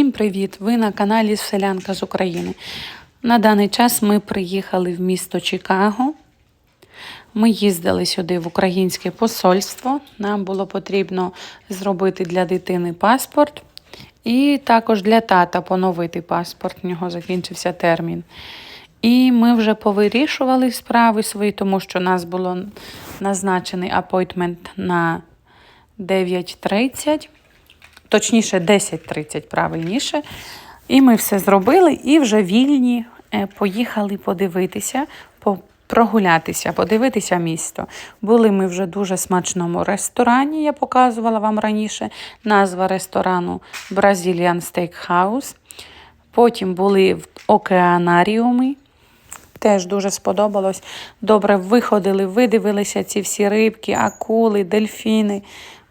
Всім привіт! Ви на каналі Селянка з України. На даний час ми приїхали в місто Чикаго. Ми їздили сюди в українське посольство. Нам було потрібно зробити для дитини паспорт і також для тата поновити паспорт. В нього закінчився термін. І ми вже повирішували справи свої, тому що у нас було назначений апойтмент на 9.30 точніше 10.30 правильніше. І ми все зробили і вже вільні е, поїхали подивитися, прогулятися, подивитися місто. Були ми вже в дуже смачному ресторані, я показувала вам раніше. Назва ресторану Brazilian Steakhouse. Потім були в океанаріумі. Теж дуже сподобалось. Добре виходили, видивилися ці всі рибки, акули, дельфіни.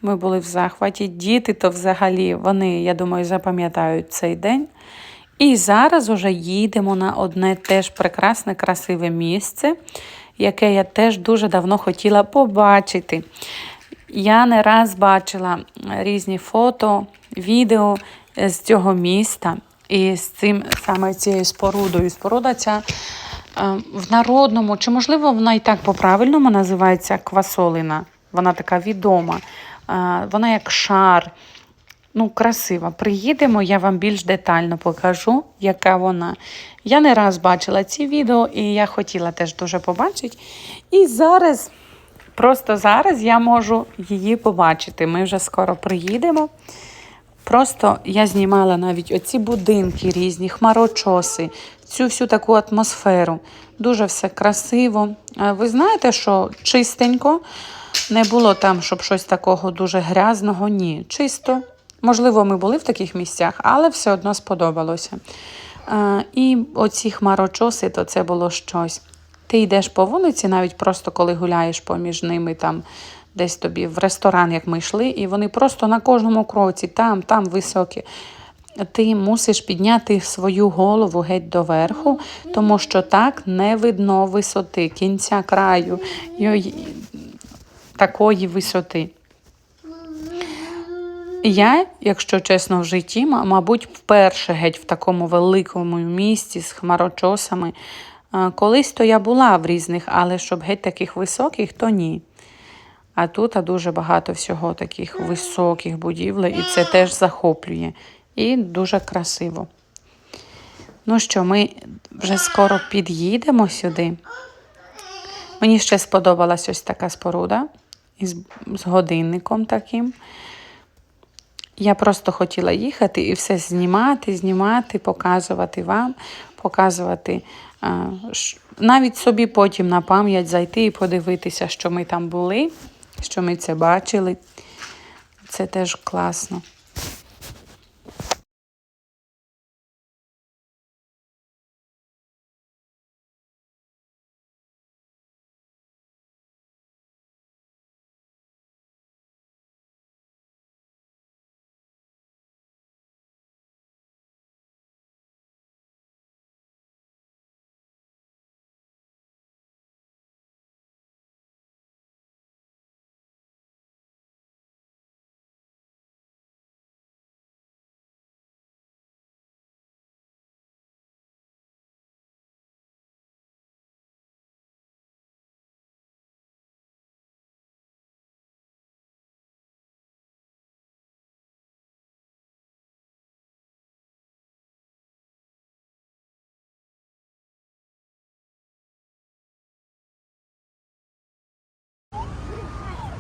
Ми були в захваті. Діти то взагалі, вони, я думаю, запам'ятають цей день. І зараз уже їдемо на одне теж прекрасне, красиве місце, яке я теж дуже давно хотіла побачити. Я не раз бачила різні фото, відео з цього міста і з цим саме цією спорудою. Споруда ця е, в народному, чи можливо вона і так по-правильному називається квасолина. Вона така відома. Вона як шар. Ну, красива. Приїдемо, я вам більш детально покажу, яка вона. Я не раз бачила ці відео, і я хотіла теж дуже побачити. І зараз, просто зараз я можу її побачити. Ми вже скоро приїдемо. Просто я знімала навіть оці будинки різні, хмарочоси, цю всю таку атмосферу. Дуже все красиво. Ви знаєте, що чистенько, не було там, щоб щось такого дуже грязного, ні. Чисто. Можливо, ми були в таких місцях, але все одно сподобалося. І оці хмарочоси, то це було щось. Ти йдеш по вулиці, навіть просто коли гуляєш поміж ними, там десь тобі в ресторан, як ми йшли, і вони просто на кожному кроці, там, там високі. Ти мусиш підняти свою голову геть доверху, тому що так не видно висоти, кінця краю такої висоти. Я, якщо чесно, в житті, мабуть, вперше геть в такому великому місті з хмарочосами. Колись то я була в різних, але щоб геть таких високих, то ні. А тут а дуже багато всього таких високих будівель, і це теж захоплює. І дуже красиво. Ну що, ми вже скоро під'їдемо сюди. Мені ще сподобалась ось така споруда із з годинником таким. Я просто хотіла їхати і все знімати, знімати, показувати вам, показувати. Навіть собі потім на пам'ять зайти і подивитися, що ми там були, що ми це бачили. Це теж класно.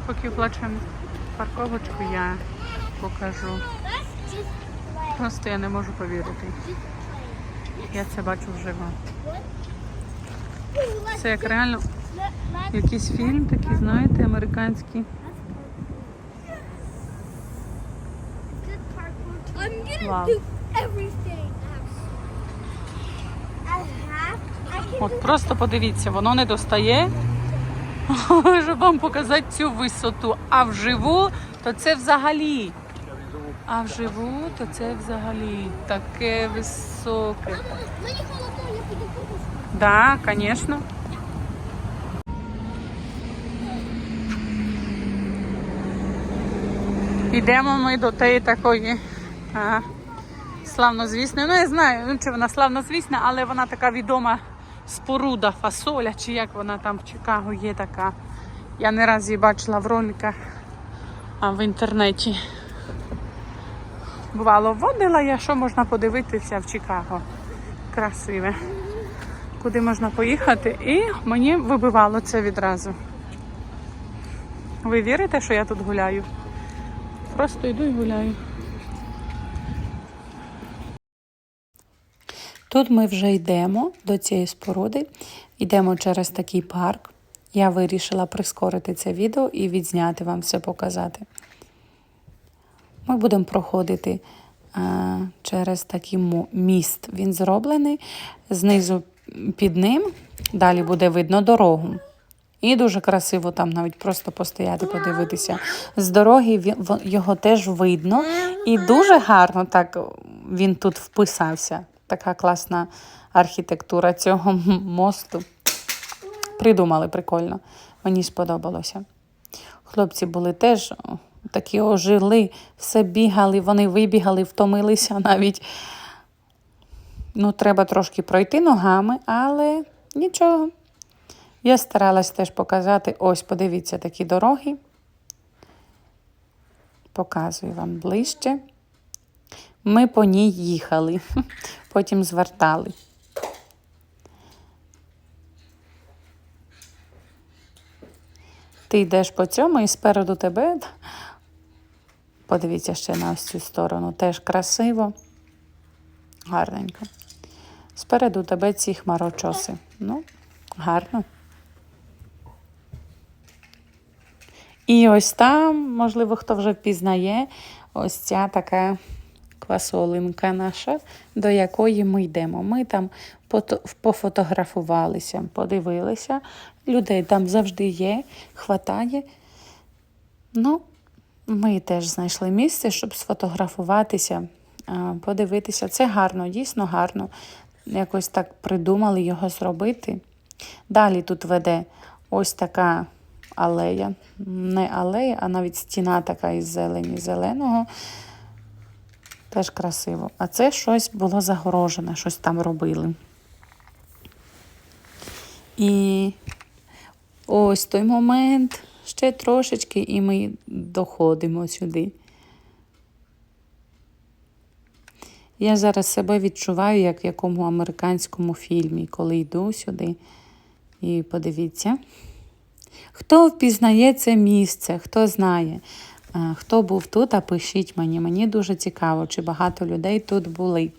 Поки плачемо парковочку, я покажу. Просто я не можу повірити. Я це бачу вживу. Це як реально якийсь фільм такий, знаєте, американський. Can От просто подивіться, воно не достає, щоб вам показати цю висоту. А вживу, то це взагалі. А вживу, то це взагалі таке високе. Мені холодно, я піду. Так, да, звісно. Ідемо ми до тієї такої а, славнозвісною. Ну, я знаю, ну, чи вона славнозвісна, але вона така відома споруда фасоля, чи як вона там в Чикаго є така. Я не раз її бачила в роликах, а в інтернеті. Бувало, вводила я, що можна подивитися в Чикаго. Красиве. Куди можна поїхати, і мені вибивало це відразу. Ви вірите, що я тут гуляю? Просто йду і гуляю. Тут ми вже йдемо до цієї споруди, йдемо через такий парк. Я вирішила прискорити це відео і відзняти вам все показати. Ми будемо проходити а, через такий міст. Він зроблений знизу під ним. Далі буде видно дорогу. І дуже красиво там навіть просто постояти, подивитися. З дороги його теж видно. І дуже гарно так він тут вписався. Така класна архітектура цього мосту. Придумали прикольно. Мені сподобалося. Хлопці були теж такі ожили, все бігали, вони вибігали, втомилися навіть. Ну, треба трошки пройти ногами, але нічого. Я старалась теж показати. Ось, подивіться, такі дороги. Показую вам ближче. Ми по ній їхали, потім звертали. Ти йдеш по цьому і спереду тебе. Подивіться ще на ось цю сторону. Теж красиво, гарненько. Спереду тебе ці хмарочоси. Ну, гарно. І ось там, можливо, хто вже впізнає, ось ця така квасолинка наша, до якої ми йдемо. Ми там пофотографувалися, подивилися. Людей там завжди є, хватає. Ну, ми теж знайшли місце, щоб сфотографуватися, подивитися. Це гарно, дійсно гарно. Якось так придумали його зробити. Далі тут веде ось така алея. Не алея, а навіть стіна така із зелені зеленого. Теж красиво. А це щось було загорожене, щось там робили. І ось той момент, ще трошечки, і ми доходимо сюди. Я зараз себе відчуваю, як в якому американському фільмі, коли йду сюди. І подивіться. Хто впізнає це місце, хто знає, хто був тут, а пишіть мені. Мені дуже цікаво, чи багато людей тут були.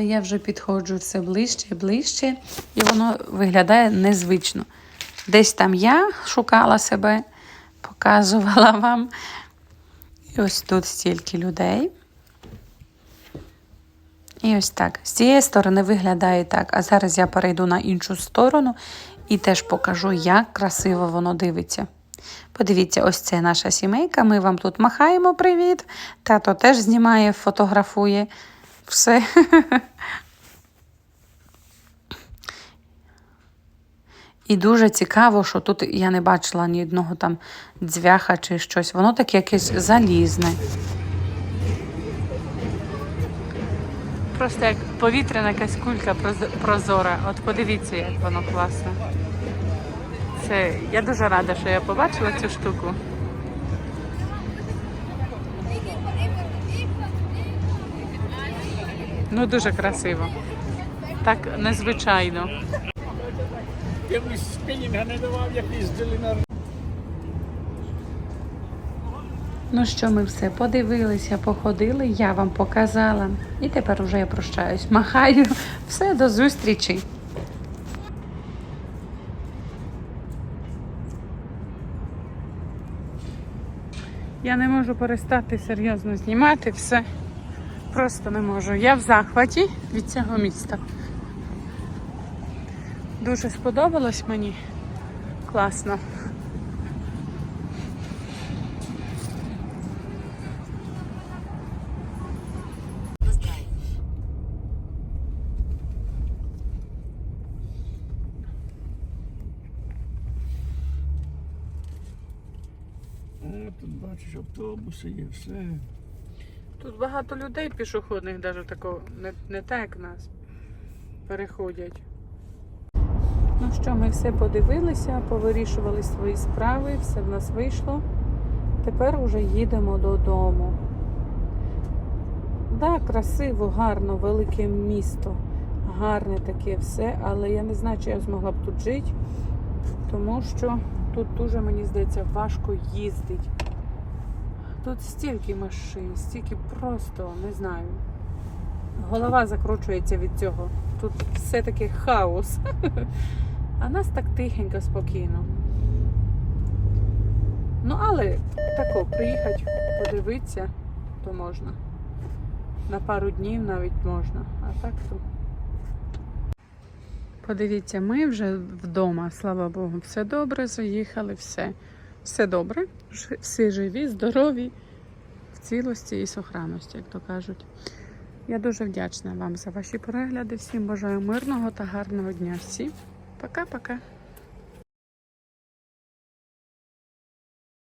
Я вже підходжу все ближче і ближче, і воно виглядає незвично. Десь там я шукала себе, показувала вам. І ось тут стільки людей. І ось так. З цієї сторони виглядає так. А зараз я перейду на іншу сторону і теж покажу, як красиво воно дивиться. Подивіться, ось це наша сімейка. Ми вам тут махаємо привіт. Тато теж знімає, фотографує все. І дуже цікаво, що тут я не бачила ні одного там дзвяха чи щось. Воно таке якесь залізне. Просто як повітряна якась кулька проз- прозора. От подивіться, як воно класно. Це я дуже рада, що я побачила цю штуку. Ну, дуже красиво. Так незвичайно. Я б спінінга не давав, як їздили на Ну що, ми все подивилися, походили, я вам показала. І тепер уже я прощаюсь. Махаю. Все, до зустрічі. Я не можу перестати серйозно знімати все. Просто не можу. Я в захваті від цього міста. Дуже сподобалось мені. Класно. О, тут бачиш, автобуси є, все. Тут багато людей пішохідних, навіть такого, не, не так, як нас, переходять. Ну що, ми все подивилися, повирішували свої справи, все в нас вийшло. Тепер уже їдемо додому. Так, да, красиво, гарно, велике місто. Гарне таке все, але я не знаю, чи я змогла б тут жити, тому що тут дуже, мені здається, важко їздити. Тут стільки машин, стільки просто, не знаю. Голова закручується від цього. Тут все таки хаос. А нас так тихенько, спокійно. Ну, але тако, приїхати, подивитися, то можна. На пару днів навіть можна. А так то. Подивіться, ми вже вдома, слава Богу, все добре, заїхали, все. Все добре, всі живі, здорові, в цілості і сохранності, як то кажуть. Я дуже вдячна вам за ваші перегляди. Всім бажаю мирного та гарного дня. Всім пока-пока.